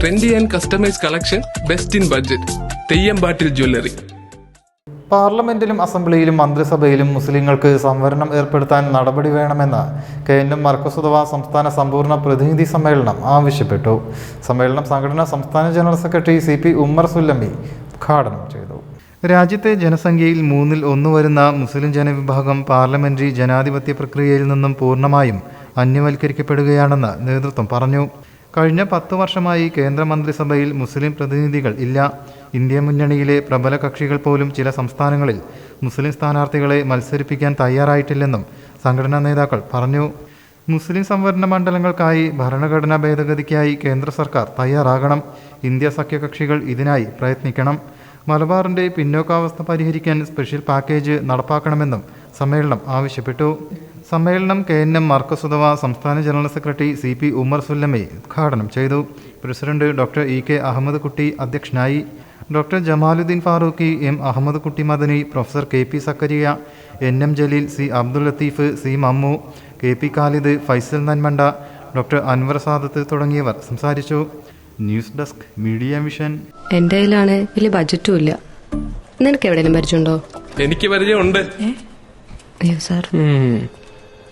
Trendy and customise collection best in budget തെയ്യമ്പാട്ടിൽ jewellery പാർലമെന്റിലും അസംബ്ലിയിലും മന്ത്രിസഭയിലും മുസ്ലിങ്ങൾക്ക് സംവരണം ഏർപ്പെടുത്താൻ നടപടി വേണമെന്ന് കെ എൻ എം മർക്കസുദവ സംസ്ഥാന സമ്പൂർണ പ്രതിനിധി സമ്മേളനം ആവശ്യപ്പെട്ടു. സമ്മേളനം സംഘടന സംസ്ഥാന general secretary C P Ummer Sullami ഉദ്ഘാടനം ചെയ്തു. രാജ്യത്തെ ജനസംഖ്യയിൽ മൂന്നിൽ ഒന്ന് വരുന്ന മുസ്ലിം ജനവിഭാഗം പാർലമെന്ററി ജനാധിപത്യ പ്രക്രിയയിൽ നിന്നും പൂർണമായും അന്യവൽക്കരിക്കപ്പെടുകയാണെന്ന് നേതൃത്വം പറഞ്ഞു. കഴിഞ്ഞ പത്ത് വർഷമായി കേന്ദ്രമന്ത്രിസഭയിൽ മുസ്ലിം പ്രതിനിധികൾ ഇല്ല. ഇന്ത്യ മുന്നണിയിലെ പ്രബല കക്ഷികൾ പോലും ചില സംസ്ഥാനങ്ങളിൽ മുസ്ലിം സ്ഥാനാർത്ഥികളെ മത്സരിപ്പിക്കാൻ തയ്യാറായിട്ടില്ലെന്നും സംഘടനാ നേതാക്കൾ പറഞ്ഞു. മുസ്ലിം സംവരണ മണ്ഡലങ്ങൾക്കായി ഭരണഘടനാ ഭേദഗതിക്കായി കേന്ദ്ര സർക്കാർ തയ്യാറാകണം. ഇന്ത്യ സഖ്യകക്ഷികൾ ഇതിനായി പ്രയത്നിക്കണം. മലബാറിന്റെ പിന്നോക്കാവസ്ഥ പരിഹരിക്കാൻ സ്പെഷ്യൽ പാക്കേജ് നടപ്പാക്കണമെന്നും സമ്മേളനം ആവശ്യപ്പെട്ടു. സമ്മേളനം കെ എൻ എം മാർക്കസുധവ സംസ്ഥാന general secretary C P Umar Sullami ഉദ്ഘാടനം ചെയ്തു. President doctor E K Ahammed Kutty അധ്യക്ഷനായി. Doctor Jamaluddin Farooqi M Ahammed Kutty Madani professor K P Zakariya N M Jaleel C Abdul Latheef C Mammu K P Khalid Faisal Nanmanda doctor Anwar Sadath തുടങ്ങിയവർ സംസാരിച്ചു. News desk media mission. എന്റെ കയ്യിലാണ് വലിയ ബജറ്റും ഇല്ല. നിനക്ക് എവിടെയെങ്കിലും പരിചയമുണ്ടോ? എനിക്ക് പരിചയമുണ്ട്. അയ്യോ സാർ.